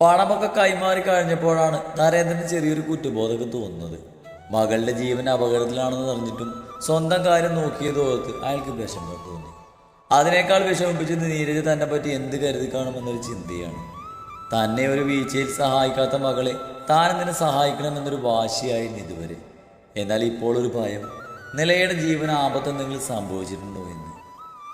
പണമൊക്കെ കൈമാറി കഴിഞ്ഞപ്പോഴാണ് നരേന്ദ്രന് ചെറിയൊരു കുറ്റബോധമൊക്കെ തോന്നുന്നത്. മകളുടെ ജീവൻ അപകടത്തിലാണെന്ന് അറിഞ്ഞിട്ടും സ്വന്തം കാര്യം നോക്കിയത് ഓർത്ത് അയാൾക്ക് വിഷമം തോന്നി. അതിനേക്കാൾ വിഷമിപ്പിച്ചത് നീരജ് തന്നെ പറ്റി എന്ത് കരുതി കാണുമെന്നൊരു ചിന്തയാണ്. തന്നെ ഒരു വീഴ്ചയിൽ സഹായിക്കാത്ത മകളെ താൻ എന്തിനെ സഹായിക്കണമെന്നൊരു വാശിയായിരുന്നു ഇതുവരെ. എന്നാൽ ഇപ്പോൾ ഒരു ഭയം നിലയുടെ ജീവൻ ആപത്തെന്തെങ്കിലും സംഭവിച്ചിട്ടുണ്ടോ എന്ന്.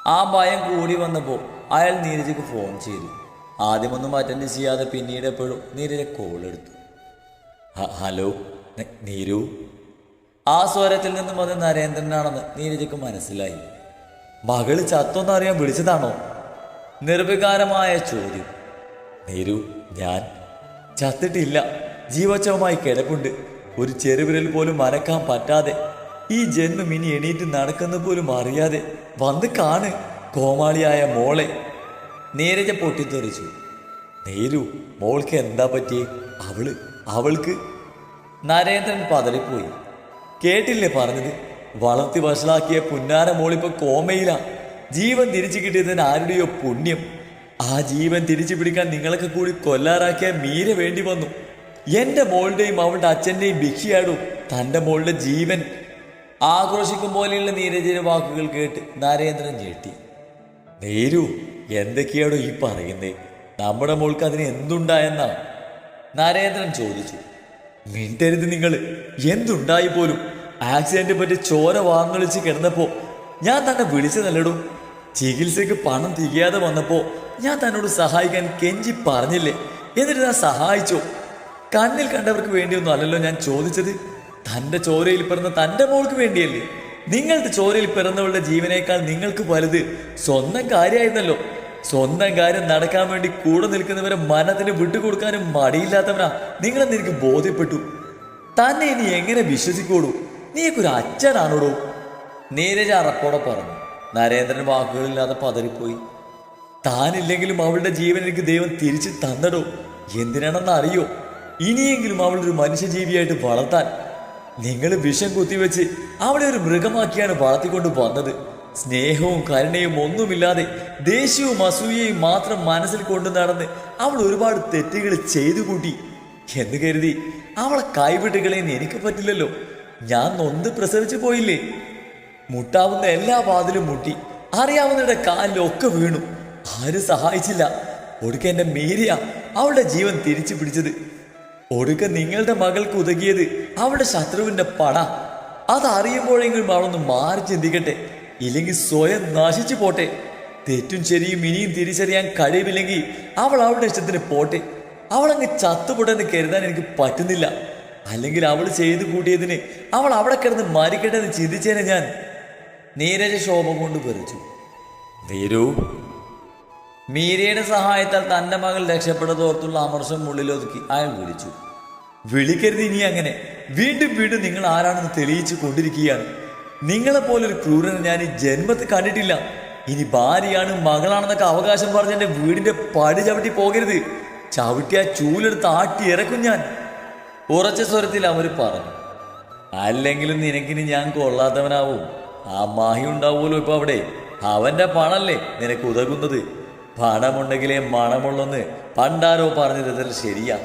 ആ ഭയം കൂടി വന്നപ്പോൾ അയാൾ നീരജയ്ക്ക് ഫോൺ ചെയ്തു. ആദ്യമൊന്നും അറ്റൻഡ് ചെയ്യാതെ പിന്നീട് എപ്പോഴും നീരജ കോൾ എടുത്തു. ഹലോ നീരു? ആ സ്വരത്തിൽ നിന്നും അത് നരേന്ദ്രനാണെന്ന് നീരജയ്ക്ക് മനസ്സിലായി. മകൾ ചത്തൊന്നറിയാൻ വിളിച്ചതാണോ? നിർവികാരമായ ചോദ്യം. നീരു ഞാൻ ചത്തിട്ടില്ല. ജീവോത്സവമായി കിടപ്പുണ്ട്. ഒരു ചെറുവിരൽ പോലും അനക്കാൻ പറ്റാതെ. ഈ ജന്മം ഇനി എണീറ്റ് നടക്കുന്ന പോലും അറിയാതെ വന്ന് കാണ്. കോമാളിയായ മോളെ നീരജ പൊട്ടിത്തെറിച്ചു നീരു മോൾക്ക് എന്താ പറ്റി? അവൾ അവൾക്ക്? നരേന്ദ്രൻ പതറിപ്പോയി. കേട്ടില്ലേ പറഞ്ഞത്? വളർത്തി വഷളാക്കിയ പുന്നാര മോളിപ്പോ കോമയില. ജീവൻ തിരിച്ചു കിട്ടിയതിന് ആരുടെയോ പുണ്യം. ആ ജീവൻ തിരിച്ചു പിടിക്കാൻ നിങ്ങളൊക്കെ കൂടി കൊല്ലാറാക്കിയ മീര വേണ്ടി വന്നു. എന്റെ മോളുടെയും അവളുടെ അച്ഛന്റെയും ഭിക്ഷിയാടും തന്റെ മോളുടെ ജീവൻ. ആഘോഷിക്കും പോലെയുള്ള നീരജയുടെ വാക്കുകൾ കേട്ട് നരേന്ദ്രൻ ഞെട്ടി. നേരു എന്തൊക്കെയാണോ ഈ പറയുന്നേ? നമ്മുടെ മോൾക്ക് അതിന് എന്തുണ്ടായെന്നാ? നരേന്ദ്രൻ ചോദിച്ചു. മിണ്ടരുത് നിങ്ങൾ എന്തുണ്ടായി പോലും? ആക്സിഡന്റ് പറ്റി ചോര വാങ്ങളിച്ച് കിടന്നപ്പോ ഞാൻ തന്നെ വിളിച്ചു നല്ലിടും ചികിത്സയ്ക്ക് പണം തികയാതെ വന്നപ്പോ ഞാൻ തന്നോട് സഹായിക്കാൻ കെഞ്ചി പറഞ്ഞില്ലേ? എന്നിട്ട് ഞാൻ സഹായിച്ചോ? കണ്ണിൽ കണ്ടവർക്ക് വേണ്ടിയൊന്നും അല്ലല്ലോ ഞാൻ ചോദിച്ചത്. തന്റെ ചോരയിൽ പിറന്ന തന്റെ മോൾക്ക് വേണ്ടിയല്ലേ? നിങ്ങളുടെ ചോരയിൽ പിറന്നവളുടെ ജീവനേക്കാൾ നിങ്ങൾക്ക് വലുത് സ്വന്തം കാര്യമായിരുന്നല്ലോ. സ്വന്തം കാര്യം നടക്കാൻ വേണ്ടി കൂടെ നിൽക്കുന്നവരെ മനത്തിന് വിട്ടുകൊടുക്കാനും മടിയില്ലാത്തവനാ. നിങ്ങളെന്ന് എനിക്ക് ബോധ്യപ്പെട്ടു. തന്നെ ഇനി എങ്ങനെ വിശ്വസിക്കോളൂ? നീയൊക്കെ ഒരു അച്ഛനാണോടോ? നീരജ അറപ്പോടെ പറഞ്ഞു. നരേന്ദ്രൻ വാക്കുകളില്ലാതെ പതറിപ്പോയി. താനില്ലെങ്കിലും അവളുടെ ജീവൻ എനിക്ക് ദൈവം തിരിച്ചു തന്നടോ. എന്തിനാണെന്ന് അറിയോ? ഇനിയെങ്കിലും അവളൊരു മനുഷ്യജീവിയായിട്ട് വളർത്താൻ. നിങ്ങൾ വിഷം കുത്തിവെച്ച് അവളെ ഒരു മൃഗമാക്കിയാണ് വളർത്തിക്കൊണ്ട് വന്നത്. സ്നേഹവും കരുണയും ഒന്നുമില്ലാതെ ദേഷ്യവും അസൂയയും മാത്രം മനസ്സിൽ കൊണ്ടു നടന്ന് അവൾ ഒരുപാട് തെറ്റുകൾ ചെയ്തു കൂട്ടി. എന്ന് കരുതി അവളെ കൈവിട്ട് കളയാൻ എനിക്ക് പറ്റില്ലല്ലോ. ഞാൻ നൊന്ത് പ്രസവിച്ചു പോയില്ലേ? മുട്ടാവുന്ന എല്ലാ വാതിലും മുട്ടി അറിയാവുന്നവരുടെ കാലിലൊക്കെ വീണു. ആരും സഹായിച്ചില്ല. ഒടുക്ക എന്റെ മീരിയ അവളുടെ ജീവൻ തിരിച്ചു പിടിച്ചത്. ഒടുക്ക നിങ്ങളുടെ മകൾക്ക് ഉതകിയത് അവളുടെ ശത്രുവിന്റെ പട അതറിയുമ്പോഴെങ്കിലും അവളൊന്ന് മാറി ചിന്തിക്കട്ടെ. ഇല്ലെങ്കിൽ സ്വയം നശിച്ചു പോട്ടെ. തെറ്റും ശരിയും ഇനിയും തിരിച്ചറിയാൻ കഴിവില്ലെങ്കിൽ അവൾ അവളുടെ ഇഷ്ടത്തിന് പോട്ടെ. അവളങ്ങ് ചത്തുപൊട്ടെന്ന് കരുതാൻ എനിക്ക് പറ്റുന്നില്ല. അല്ലെങ്കിൽ അവൾ ചെയ്തു കൂട്ടിയതിന് അവൾ അവിടെ കിടന്ന് മരിക്കട്ടെ എന്ന് ചിന്തിച്ചേനെ ഞാൻ. നീരജ ശോഭ കൊണ്ട് പറിച്ചു നീരു. മീരയുടെ സഹായത്താൽ തന്റെ മകൾ രക്ഷപ്പെട്ടതോർത്തുള്ള അമർഷം ഉള്ളിലൊതുക്കി അയാൾ വിളിച്ചു. വിളിക്കരുത് ഇനി അങ്ങനെ. വീണ്ടും വീണ്ടും നിങ്ങൾ ആരാണെന്ന് തെളിയിച്ചു കൊണ്ടിരിക്കുകയാണ്. നിങ്ങളെപ്പോലൊരു ക്രൂരനെ ഞാൻ ഈ ജന്മത്തിൽ കണ്ടിട്ടില്ല. ഇനി ഭാര്യയാണ് മകളാണെന്നൊക്കെ അവകാശം പറഞ്ഞ് എന്റെ വീടിന്റെ പടി ചവിട്ടി പോകരുത്. ചവിട്ടി ആ ചൂലെടുത്ത് ആട്ടി ഇറക്കും ഞാൻ. ഉറച്ച സ്വരത്തിൽ അവർ പറഞ്ഞു അല്ലെങ്കിലും നിനക്കിനി ഞാൻ കൊള്ളാത്തവനാവും. ആ മാഹി ഉണ്ടാവുമല്ലോ ഇപ്പൊ അവിടെ. അവന്റെ പണല്ലേ നിനക്ക് ഉതകുന്നത്. പണമുണ്ടെങ്കിലേ മണമുള്ളെന്ന് പണ്ടാരോ പറഞ്ഞിരുന്നതിൽ ശരിയാ.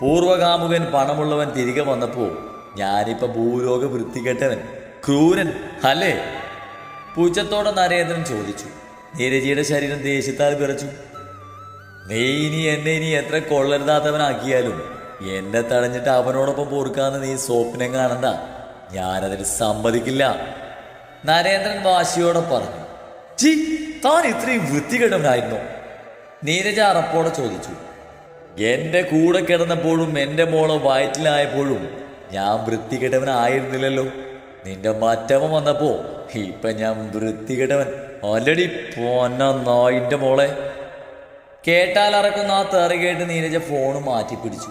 പൂർവകാമുകൻ പണമുള്ളവൻ തിരികെ വന്നപ്പോ ഞാനിപ്പോ ഭൂലോക വൃത്തികെട്ടവൻ ക്രൂരൻ അല്ലേ? പൂച്ചത്തോടെ നരേന്ദ്രൻ ചോദിച്ചു. നീരജിയുടെ ശരീരം ദേഷ്യത്താൽ വിറച്ചു. നീ ഇനി എന്നെ ഇനി എത്ര കൊള്ളരുതാത്തവനാക്കിയാലും എന്നെ തടഞ്ഞിട്ട് അവനോടൊപ്പം പോർക്കാന്ന് നീ സ്വപ്നം കാണണ്ട. ഞാനതിന് സമ്മതിക്കില്ല. നരേന്ദ്രൻ വാശിയോടെ പറഞ്ഞു. ചി താൻ ഇത്രയും വൃത്തികെട്ടവനായിരുന്നു? നീരജ അറപ്പോടെ ചോദിച്ചു. എന്റെ കൂടെ കിടന്നപ്പോഴും എന്റെ മോളെ വയറ്റിലായപ്പോഴും ഞാൻ വൃത്തികെട്ടവനായിരുന്നില്ലല്ലോ. നിന്റെ മറ്റവൻ വന്നപ്പോ ഇപ്പൊ ഞാൻ വൃത്തികെട്ടവൻ. ഓൾറെഡി പൊന്ന നായിന്റെ മോളെ. കേട്ടാൽ അറക്കുന്ന ആ തെറി കേട്ട് നീരജ ഫോൺ മാറ്റി പിടിച്ചു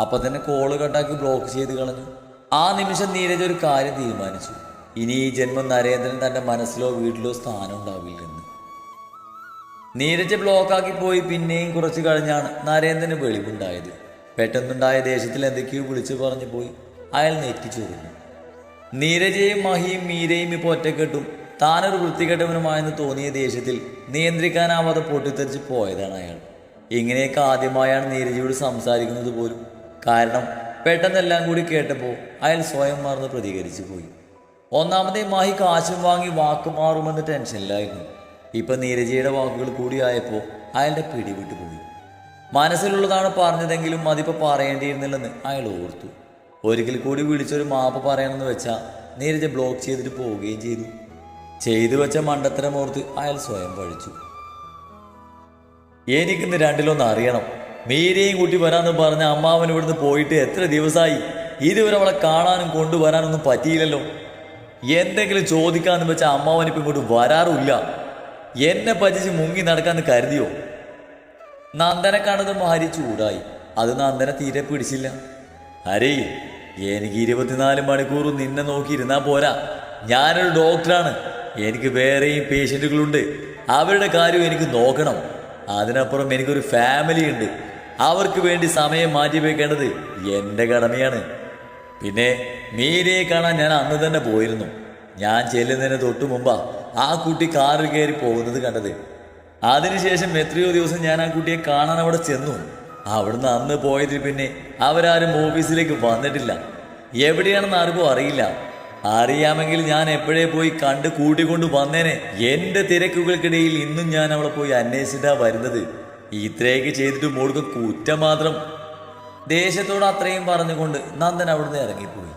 അപ്പൊ തന്നെ കോൾ കട്ടാക്കി ബ്ലോക്ക് ചെയ്ത് കളഞ്ഞു. ആ നിമിഷം നീരജ ഒരു കാര്യം തീരുമാനിച്ചു. ഇനി ഈ ജന്മം നരേന്ദ്രൻ തന്റെ മനസ്സിലോ വീട്ടിലോ സ്ഥാനം ഉണ്ടാവില്ലെന്ന്. നീരജ ബ്ലോക്കാക്കി പോയി പിന്നെയും കുറച്ച് കഴിഞ്ഞാണ് നരേന്ദ്രന് വെളിവുണ്ടായത്. പെട്ടെന്നുണ്ടായ ദേഷ്യത്തിൽ എന്തൊക്കെയോ വിളിച്ചു പറഞ്ഞു പോയി. അയാൾ നെറ്റിച്ചു ചൊറിഞ്ഞു നീരജയും മഹിയും മീരയും ഇപ്പോൾ ഒറ്റക്കെട്ടും താനൊരു വൃത്തികെട്ടവനുമായെന്ന് തോന്നിയ ദേഷ്യത്തിൽ നിയന്ത്രിക്കാനാവാതെ പൊട്ടിത്തെറിച്ച് പോയതാണ് അയാൾ. ഇങ്ങനെയൊക്കെ ആദ്യമായാണ് നീരജയോട് സംസാരിക്കുന്നത് പോലും. കാരണം പെട്ടെന്നെല്ലാം കൂടി കേട്ടപ്പോൾ അയാൾ സ്വയം മറന്ന് പ്രതികരിച്ചു പോയി. ഒന്നാമതേ മാഹി കാശും വാങ്ങി വാക്ക് മാറുമെന്ന് ടെൻഷനിലായിരുന്നു. ഇപ്പൊ നീരജയുടെ വാക്കുകൾ കൂടിയായപ്പോൾ അയാളുടെ പിടിവിട്ടു പോയി മനസ്സിലുള്ളതാണ് പറഞ്ഞതെങ്കിലും അതിപ്പോ പറയേണ്ടിയിരുന്നില്ലെന്ന് അയാൾ ഓർത്തു. ഒരിക്കൽ കൂടി വിളിച്ചൊരു മാപ്പ് പറയണമെന്ന് വെച്ചാൽ നീരജ ബ്ലോക്ക് ചെയ്തിട്ട് പോവുകയും ചെയ്തു. ചെയ്തു വെച്ച മണ്ടത്തരം ഓർത്ത് അയാൾ സ്വയം പഴിച്ചു. എനിക്കിന്ന് രണ്ടിലൊന്ന് അറിയണം. മീരയും കൂട്ടി വരാമെന്ന് പറഞ്ഞ അമ്മാവൻ ഇവിടുന്ന് പോയിട്ട് എത്ര ദിവസമായി ഇതുവരെ അവളെ കാണാനും കൊണ്ടുവരാനൊന്നും പറ്റിയില്ലല്ലോ. എന്തെങ്കിലും ചോദിക്കാന്ന് വെച്ച അമ്മാവൻ ഇപ്പം ഇങ്ങോട്ട് വരാറുമില്ല. എന്നെ പറ്റിച്ച് മുങ്ങി നടക്കാന്ന് കരുതിയോ? നന്ദനെ കണ്ടത് മാരി ചൂടായി. അത് നന്ദനെ തീരെ പിടിച്ചില്ല. അരേ എനിക്ക് ഇരുപത്തിനാല് മണിക്കൂറും നിന്നെ നോക്കി ഇരുന്നാ പോരാ. ഞാനൊരു ഡോക്ടറാണ്. എനിക്ക് വേറെയും പേഷ്യന്റുകളുണ്ട്. അവരുടെ കാര്യം എനിക്ക് നോക്കണം. അതിനപ്പുറം എനിക്കൊരു ഫാമിലി ഉണ്ട്. അവർക്ക് വേണ്ടി സമയം മാറ്റി വെക്കേണ്ടത് എന്റെ കടമയാണ്. പിന്നെ മീരയെ കാണാൻ ഞാൻ അന്ന് തന്നെ പോയിരുന്നു. ഞാൻ ചെല്ലുന്നതിന് തൊട്ടു മുമ്പാ ആ കുട്ടി കാറിൽ കയറി പോകുന്നത് കണ്ടത്. അതിനുശേഷം എത്രയോ ദിവസം ഞാൻ ആ കുട്ടിയെ കാണാൻ അവിടെ ചെന്നു. അവിടുന്ന് അന്ന് പോയതിൽ പിന്നെ അവരാരും ഓഫീസിലേക്ക് വന്നിട്ടില്ല. എവിടെയാണെന്ന് ആർക്കും അറിയില്ല. അറിയാമെങ്കിൽ ഞാൻ എപ്പോഴേ പോയി കണ്ട് കൂട്ടിക്കൊണ്ട് വന്നേനെ. എന്റെ തിരക്കുകൾക്കിടയിൽ ഇന്നും ഞാൻ അവളെ പോയി അന്വേഷിച്ചിട്ടാ വരുന്നത്. ഇത്രയൊക്കെ ചെയ്തിട്ട് മോൾക്ക് കുറ്റം മാത്രം. ദേശത്തോട് അത്രയും പറഞ്ഞുകൊണ്ട് നന്ദൻ അവിടുന്ന് ഇറങ്ങിപ്പോയി.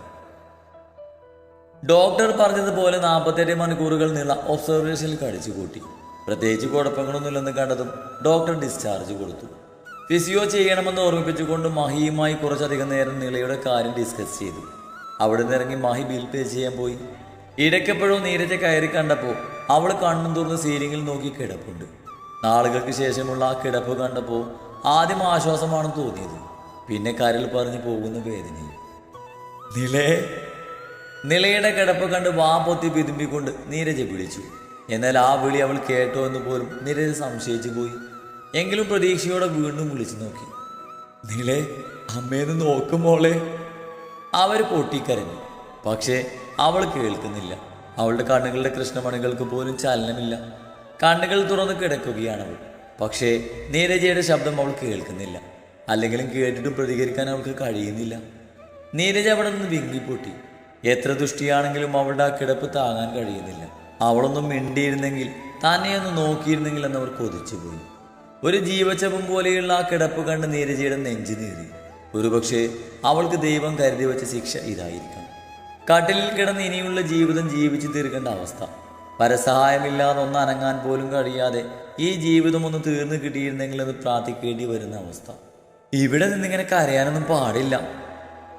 ഡോക്ടർ പറഞ്ഞതുപോലെ നാൽപ്പത്തെട്ട് മണിക്കൂറുകൾ നീള ഒബ്സർവേഷനിൽ കഴിച്ചു കൂട്ടി പ്രത്യേകിച്ച് കുഴപ്പങ്ങളൊന്നുമില്ലെന്ന് കണ്ടതും ഡോക്ടർ ഡിസ്ചാർജ് കൊടുത്തു. ഫിസിയോ ചെയ്യണമെന്ന് ഓർമ്മിപ്പിച്ചുകൊണ്ട് മഹിയുമായി കുറച്ചധികം നേരം നിളയുടെ കാര്യം ഡിസ്കസ് ചെയ്തു. അവിടെ നിന്ന് ഇറങ്ങി മഹി ബിൽ പേ ചെയ്യാൻ പോയി. ഇടയ്ക്കെപ്പോഴോ നീരജ കയറി കണ്ടപ്പോൾ അവൾ കണ്ണും തുറന്ന് സീലിംഗിൽ നോക്കി കിടപ്പുണ്ട്. നാളുകൾക്ക് ശേഷമുള്ള ആ കിടപ്പ് കണ്ടപ്പോൾ ആദ്യം ആശ്വാസമാണെന്ന് തോന്നിയത്. പിന്നെ കരൽ പറഞ്ഞു പോകുന്ന വേദനയും. നിലേ നിലയുടെ കിടപ്പ് കണ്ട് വാ പൊത്തി പിതുമ്പിക്കൊണ്ട് നീരജ വിളിച്ചു എന്നാൽ ആ വിളി അവൾ കേട്ടോ എന്ന് പോലും നീരജ സംശയിച്ചു പോയി. എങ്കിലും പ്രതീക്ഷയോടെ വീണ്ടും വിളിച്ചു നോക്കി. നീളെ അമ്മേന്ന് നോക്കും അവർ പൊട്ടിക്കരഞ്ഞു. പക്ഷേ അവൾ കേൾക്കുന്നില്ല. അവളുടെ കണ്ണുകളുടെ കൃഷ്ണമണികൾക്ക് പോലും ചലനമില്ല. കണ്ണുകൾ തുറന്ന് കിടക്കുകയാണ് അവൾ പക്ഷേ നീരജയുടെ ശബ്ദം അവൾ കേൾക്കുന്നില്ല. അല്ലെങ്കിലും കേട്ടിട്ടും പ്രതികരിക്കാൻ അവൾക്ക് കഴിയുന്നില്ല. നീരജ അവിടെ നിന്ന് വിങ്ങിപ്പൊട്ടി. എത്ര ദുഷ്ടിയാണെങ്കിലും അവളുടെ ആ കിടപ്പ് താങ്ങാൻ കഴിയുന്നില്ല. അവളൊന്നും മിണ്ടിയിരുന്നെങ്കിൽ തന്നെയൊന്ന് നോക്കിയിരുന്നെങ്കിൽ എന്നവർ കൊതിച്ചുപോയി. ഒരു ജീവചവും പോലെയുള്ള ആ കിടപ്പ് കണ്ട് നീരജയുടെ നെഞ്ചു നീറി. ഒരുപക്ഷെ അവൾക്ക് ദൈവം കരുതി വെച്ച ശിക്ഷ ഇതായിരിക്കാം. കട്ടിലിൽ കിടന്ന് ഇനിയുള്ള ജീവിതം ജീവിച്ചു തീർക്കേണ്ട അവസ്ഥ. പരസഹായമില്ലാതെ ഒന്ന് അനങ്ങാൻ പോലും കഴിയാതെ ഈ ജീവിതം ഒന്ന് തീർന്നു കിട്ടിയിരുന്നെങ്കിൽ എന്ന് പ്രാർത്ഥിക്കേണ്ടി വരുന്ന അവസ്ഥ. ഇവിടെ നിന്നിങ്ങനെ കരയാനൊന്നും പാടില്ല.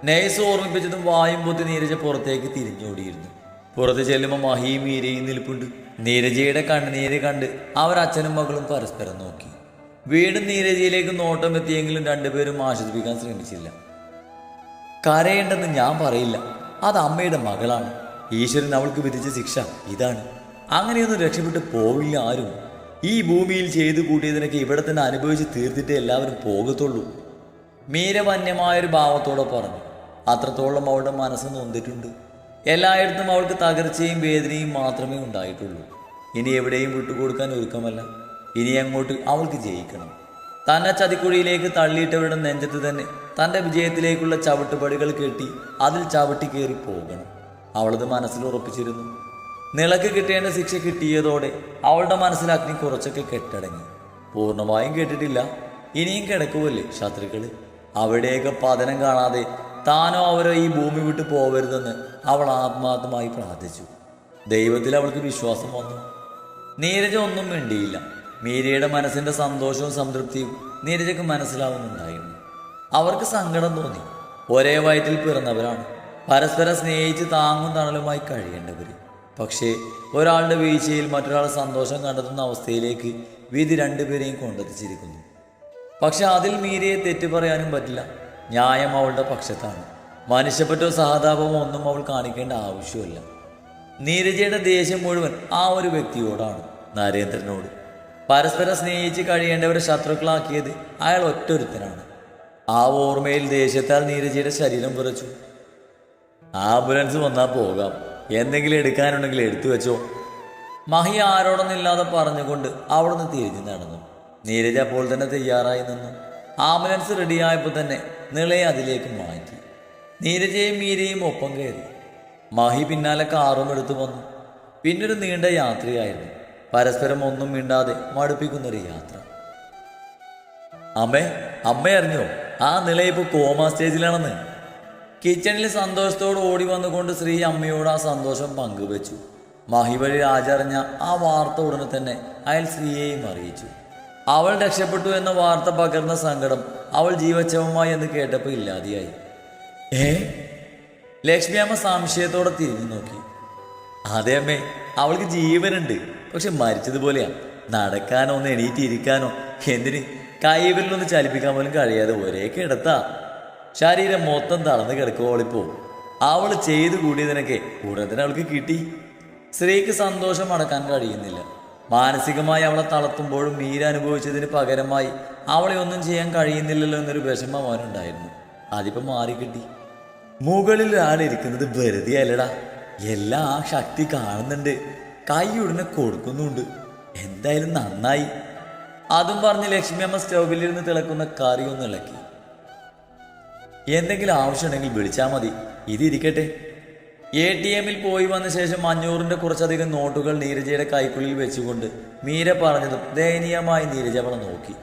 നൈസ് ഓർമ്മിപ്പിച്ചതും വായും പൊത്തി നീരജ പുറത്തേക്ക് തിരിഞ്ഞോടിയിരുന്നു. പുറത്ത് ചെല്ലുമ്പോൾ മഹിയും മീരയും നിൽപ്പുണ്ട്. നീരജയുടെ കണ്ണുനീര് കണ്ട് അവർ അച്ഛനും മകളും പരസ്പരം നോക്കി. വീണ്ടും നീരജയിലേക്ക് നോട്ടം എത്തിയെങ്കിലും രണ്ടുപേരും ആശ്വസിപ്പിക്കാൻ ശ്രമിച്ചില്ല. കരയേണ്ടെന്ന് ഞാൻ പറയില്ല. അത് അമ്മയുടെ മകളാണ്. ഈശ്വരൻ അവൾക്ക് വിധിച്ച ശിക്ഷ ഇതാണ്. അങ്ങനെയൊന്നും രക്ഷപ്പെട്ട് പോവില്ല ആരും. ഈ ഭൂമിയിൽ ചെയ്തു കൂട്ടിയതിനൊക്കെ ഇവിടെ തന്നെ അനുഭവിച്ച് തീർത്തിട്ടേ എല്ലാവരും പോകത്തുള്ളൂ. മീരവന്യമായൊരു ഭാവത്തോടെ പറഞ്ഞു. അത്രത്തോളം അവളുടെ മനസ്സ് നൊന്നിട്ടുണ്ട് എല്ലായിടത്തും അവൾക്ക് തകർച്ചയും വേദനയും മാത്രമേ ഉണ്ടായിട്ടുള്ളൂ. ഇനി എവിടെയും വിട്ടുകൊടുക്കാൻ ഒരുക്കമല്ല. ഇനി അങ്ങോട്ട് അവൾക്ക് ജയിക്കണം. തന്നെ ചതിക്കുഴിയിലേക്ക് തള്ളിയിട്ടവരുടെ നെഞ്ചത്ത് തന്നെ തന്റെ വിജയത്തിലേക്കുള്ള ചവിട്ടുപടികൾ കെട്ടി അതിൽ ചവിട്ടി കയറി പോകണം. അവളത് മനസ്സിൽ ഉറപ്പിച്ചിരുന്നു. നിളക്ക് കിട്ടേണ്ട ശിക്ഷ കിട്ടിയതോടെ അവളുടെ മനസ്സിൽ അഗ്നി കുറച്ചൊക്കെ കെട്ടടങ്ങി. പൂർണമായും കേട്ടിട്ടില്ല. ഇനിയും കിടക്കുമല്ലേ ശത്രുക്കൾ അവിടെയൊക്കെ പതനം കാണാതെ താനോ അവരോ ഈ ഭൂമി വിട്ടു പോവരുതെന്ന് അവൾ ആത്മാർത്ഥമായി പ്രാർത്ഥിച്ചു. ദൈവത്തിൽ അവൾക്ക് വിശ്വാസം വന്നു. നീരജ ഒന്നും മിണ്ടിയില്ല. മീരയുടെ മനസ്സിന്റെ സന്തോഷവും സംതൃപ്തിയും നീരജയ്ക്ക് മനസ്സിലാവുന്നുണ്ടായിരുന്നു. അവർക്ക് സങ്കടം തോന്നി. ഒരേ വയറ്റിൽ പിറന്നവരാണ്. പരസ്പരം സ്നേഹിച്ച് താങ്ങും തണലുമായി കഴിയേണ്ടവർ പക്ഷേ ഒരാളുടെ വീഴ്ചയിൽ മറ്റൊരാൾ സന്തോഷം കണ്ടെത്തുന്ന അവസ്ഥയിലേക്ക് വിധി രണ്ടുപേരെയും കൊണ്ടെത്തിച്ചിരിക്കുന്നു. പക്ഷെ അതിൽ മീരയെ തെറ്റു പറയാനും പറ്റില്ല. ന്യായം അവളുടെ പക്ഷത്താണ്. മനുഷ്യപ്പറ്റോ സഹതാപമോ ഒന്നും അവൾ കാണിക്കേണ്ട ആവശ്യമില്ല നീരജയുടെ ദേഷ്യം മുഴുവൻ ആ ഒരു വ്യക്തിയോടാണ് നരേന്ദ്രനോട്. പരസ്പരം സ്നേഹിച്ച് കഴിയേണ്ടവരെ ശത്രുക്കളാക്കിയത് അയാൾ ഒറ്റൊരുത്തനാണ്. ആ ഓർമ്മയിൽ ദേഷ്യത്താൽ നീരജയുടെ ശരീരം വിറച്ചു. ആംബുലൻസ് വന്നാൽ പോകാം. എന്തെങ്കിലും എടുക്കാനുണ്ടെങ്കിൽ എടുത്തു വെച്ചോ. മഹി ആരോടൊന്നില്ലാതെ പറഞ്ഞുകൊണ്ട് അവിടുന്ന് തിരിഞ്ഞു നടന്നു. നീരജ അപ്പോൾ തന്നെ തയ്യാറായി നിന്നു. ആംബുലൻസ് റെഡിയായപ്പോൾ തന്നെ നിളയെ അതിലേക്ക് മാറ്റി. നീരജയും മീരയും ഒപ്പം കയറി. മഹി പിന്നാലെ കാറും എടുത്തു വന്നു. പിന്നൊരു നീണ്ട യാത്രയായിരുന്നു. പരസ്പരം ഒന്നും മിണ്ടാതെ മടുപ്പിക്കുന്നൊരു യാത്ര. അമ്മേ അമ്മ അറിഞ്ഞോ? ആ നില ഇപ്പോൾ കോമ സ്റ്റേജിലാണെന്ന്. കിച്ചണിൽ സന്തോഷത്തോട് ഓടി വന്നുകൊണ്ട് ശ്രീ അമ്മയോട് ആ സന്തോഷം പങ്കുവച്ചു. മഹി വഴി രാജറിഞ്ഞ ആ വാർത്ത ഉടനെ തന്നെ അയാൾ ശ്രീയെയും അറിയിച്ചു. അവൾ രക്ഷപ്പെട്ടു എന്ന വാർത്ത പകർന്ന സങ്കടം അവൾ ജീവച്ഛവമായി എന്ന് കേട്ടപ്പോൾ ഇല്ലാതെയായി. ഏ? ലക്ഷ്മി അമ്മ സംശയത്തോടെ തിരിഞ്ഞു നോക്കി അതെ അമ്മേ അവൾക്ക് ജീവനുണ്ട്. പക്ഷെ മരിച്ചതുപോലെയാ. നടക്കാനോ ഒന്ന് എണീറ്റിരിക്കാനോ. എന്തിന്? കൈവിരലൊന്ന് ചലിപ്പിക്കാൻ പോലും കഴിയാതെ ഒരേ കിടത്താ. ശരീരം മൊത്തം തളർന്ന് കിടക്കുവോളിപ്പോ. അവൾ ചെയ്തു കൂടിയതിനൊക്കെ ഉടൻ തന്നെ അവൾക്ക് കിട്ടി. സ്ത്രീക്ക് സന്തോഷം അടക്കാൻ കഴിയുന്നില്ല. മാനസികമായി അവളെ തളർത്തുമ്പോഴും മീര അനുഭവിച്ചതിന് പകരമായി അവളെ ഒന്നും ചെയ്യാൻ കഴിയുന്നില്ലല്ലോ എന്നൊരു വിഷമം അവനുണ്ടായിരുന്നു. അതിപ്പോ മാറിക്കിട്ടി. മുകളിൽ ഒരാളിരിക്കുന്നത് വെറുതെ അല്ലടാ എല്ലാം ആ ശക്തി കാണുന്നുണ്ട്. കൈ ഉടനെ കൊടുക്കുന്നുണ്ട്. എന്തായാലും നന്നായി. അതും പറഞ്ഞ് ലക്ഷ്മി അമ്മ സ്റ്റൗവിലിരുന്ന് തിളക്കുന്ന കറി ഒന്ന് ഇളക്കി. എന്തെങ്കിലും ആവശ്യമുണ്ടെങ്കിൽ വിളിച്ചാൽ മതി. ഇതിരിക്കട്ടെ എ ടി എമ്മിൽ പോയി വന്ന ശേഷം അഞ്ഞൂറിന്റെ കുറച്ചധികം നോട്ടുകൾ നീരജയുടെ കൈക്കുള്ളിൽ വെച്ചുകൊണ്ട് മീര പറഞ്ഞതും ദയനീയമായി നീരജ അവളെ നോക്കി.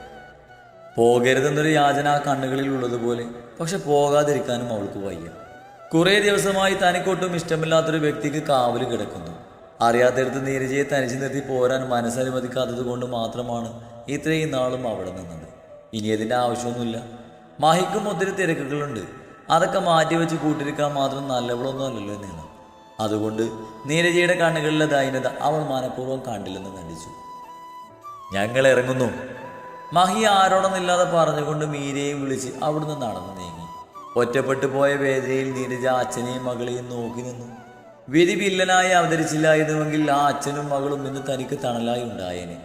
പോകരുതെന്നൊരു യാചന ആ കണ്ണുകളിൽ ഉള്ളതുപോലെ പക്ഷെ പോകാതിരിക്കാനും അവൾക്ക് വയ്യ. കുറേ ദിവസമായി തനിക്കൊട്ടും ഇഷ്ടമില്ലാത്തൊരു വ്യക്തിക്ക് കാവൽ കിടക്കുന്നു. അറിയാത്തടുത്ത് നീരജയെ തനിച്ചു നിർത്തി പോരാൻ മനസ്സനുവദിക്കാത്തത് കൊണ്ട് മാത്രമാണ് ഇത്രയും നാളും അവിടെ നിന്നത്. ഇനി അതിന്റെ ആവശ്യമൊന്നുമില്ല. മഹിക്കും ഒത്തിരി തിരക്കുകളുണ്ട്. അതൊക്കെ മാറ്റിവെച്ച് കൂട്ടിരിക്കാൻ മാത്രം നല്ലവളൊന്നും അല്ലല്ലോ എന്ന് അതുകൊണ്ട് നീരജയുടെ കണ്ണുകളിലെ ദൈനത അവൾ മനഃപൂർവം കണ്ടില്ലെന്ന് നടിച്ചു ഞങ്ങൾ ഇറങ്ങുന്നു. മഹി ആരോടൊന്നില്ലാതെ പറഞ്ഞുകൊണ്ട് മീരയും വിളിച്ച് അവിടുന്ന് നടന്നു നീങ്ങി. ഒറ്റപ്പെട്ടു പോയ വേദനയിൽ നീരജ അച്ഛനെയും മകളെയും നോക്കി നിന്നു. വിധി വില്ലനായി അവതരിച്ചില്ലായിരുന്നുവെങ്കിൽ ആ അച്ഛനും മകളും ഇന്ന് തനിക്ക് തണലായി ഉണ്ടായേനെ.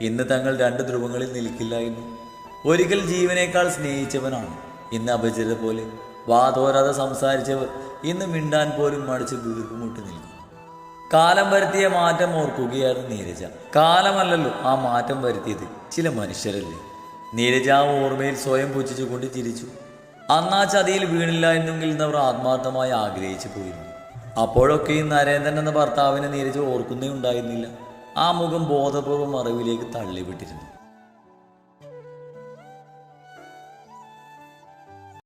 ഇന്ന് തങ്ങൾ രണ്ട് ധ്രുവങ്ങളിൽ നിൽക്കില്ലായിരുന്നു ഒരിക്കൽ ജീവനേക്കാൾ സ്നേഹിച്ചവനാണ്. ഇന്ന് അപചരിത പോലെ വാതോരാതെ സംസാരിച്ചവർ ഇന്ന് മിണ്ടാൻ പോലും മടിച്ച് വീർപ്പുമുട്ട് നിൽക്കും. കാലം വരുത്തിയ മാറ്റം ഓർക്കുകയായിരുന്നു നീരജ. കാലമല്ലല്ലോ ആ മാറ്റം വരുത്തിയത്. ചില മനുഷ്യരല്ലേ. നീരജ ആ ഓർമ്മയിൽ സ്വയം പുച്ഛിച്ചുകൊണ്ട് ചിരിച്ചു. അന്നാ ചതിയിൽ വീണില്ലായിരുന്നെങ്കിൽ അവർ ആത്മാർത്ഥമായി ആഗ്രഹിച്ചു പോയിരുന്നു. അപ്പോഴൊക്കെയും നരേന്ദ്രൻ എന്ന ഭർത്താവിനെ നേരിച്ച് ഓർക്കുന്നേ ഉണ്ടായിരുന്നില്ല. ആ മുഖം ബോധപൂർവം അറിവിലേക്ക് തള്ളിവിട്ടിരുന്നു.